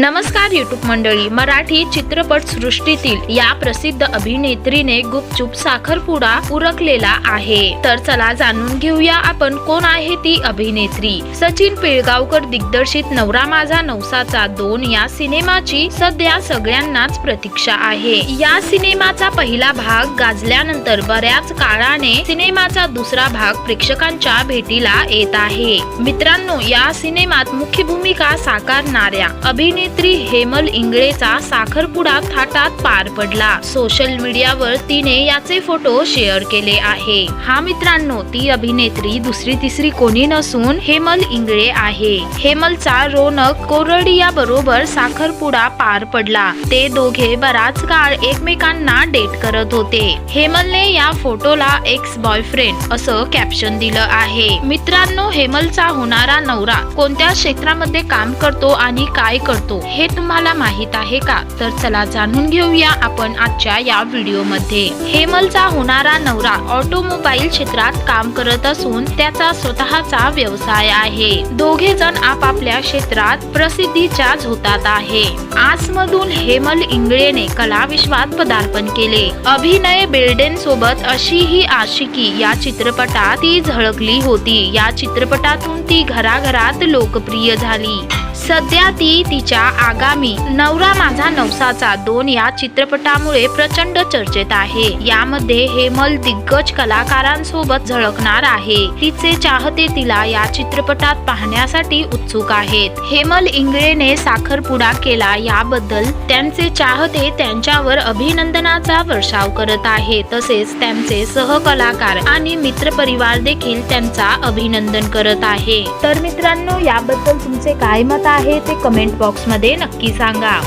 नमस्कार युट्यूब मंडळी. मराठी चित्रपट सृष्टीतील या प्रसिद्ध अभिनेत्रीने गुपचूप साखरपुडा उरकलेला आहे. तर चला जाणून घेऊया आपण कोण आहे ती अभिनेत्री. सचिन पिळगावकर दिग्दर्शित नवरा माझा नवसाचा दोन या सिनेमाची सध्या सगळ्यांनाच प्रतीक्षा आहे. या सिनेमाचा पहिला भाग गाजल्यानंतर बऱ्याच काळाने सिनेमाचा दुसरा भाग प्रेक्षकांच्या भेटीला येत आहे. मित्रांनो या सिनेमात मुख्य भूमिका साकारणाऱ्या अभिनेत्री हेमल इंगळेचा साखरपुडा थाटात पार पडला. सोशल मीडियावर तिने याचे फोटो शेअर केले आहे. हा मित्रांनो ती अभिनेत्री दुसरी तिसरी कोणी नसून हेमल इंगळे आहे. हेमलचा रोनक कोरडिया बरोबर साखरपुडा पार पडला. ते दोघे बराच काळ एकमेकांना डेट करत होते. हेमलने या फोटोला एक्स बॉयफ्रेंड असं कॅप्शन दिलं आहे. मित्रांनो हेमलचा होणारा नवरा कोणत्या क्षेत्रामध्ये काम करतो आणि काय करतो? हे तुम्हाला माहीत आहे का? तर चला जाणून घेऊया आपण आजच्या या व्हिडिओमध्ये. हेमलचा होणारा नवरा ऑटोमोबाईल क्षेत्रात काम करत असून त्याचा स्वतःचा व्यवसाय आहे. दोघे जण आपापल्या क्षेत्रात प्रसिद्धीच्या झोतात आहे. आसमधून हेमल इंगळेने कला विश्वात पदार्पण केले. अभिनय बेल्डेन सोबत अशी ही आशिकी या चित्रपटात ती झळकली होती. या चित्रपटातून ती घराघरात लोकप्रिय झाली. सध्या ती तिच्या आगामी नवरा माझा नवसाचा दोन या चित्रपटामुळे प्रचंड चर्चेत आहे. यामध्ये हेमल दिग्गज कलाकारांसोबत झळकणार आहे. तिचे चाहते तिला या चित्रपटात पाहण्यासाठी उत्सुक आहेत. हेमल इंगळेने साखरपुडा केला याबद्दल त्यांचे चाहते त्यांच्यावर अभिनंदनाचा वर्षाव करत आहे तसेच त्यांचे सहकलाकार आणि मित्रपरिवार देखील त्यांचा अभिनंदन करत आहे. तर मित्रांनो याबद्दल तुमचे काय मत आहे? आहे ते कमेंट बॉक्समध्ये नक्की सांगा.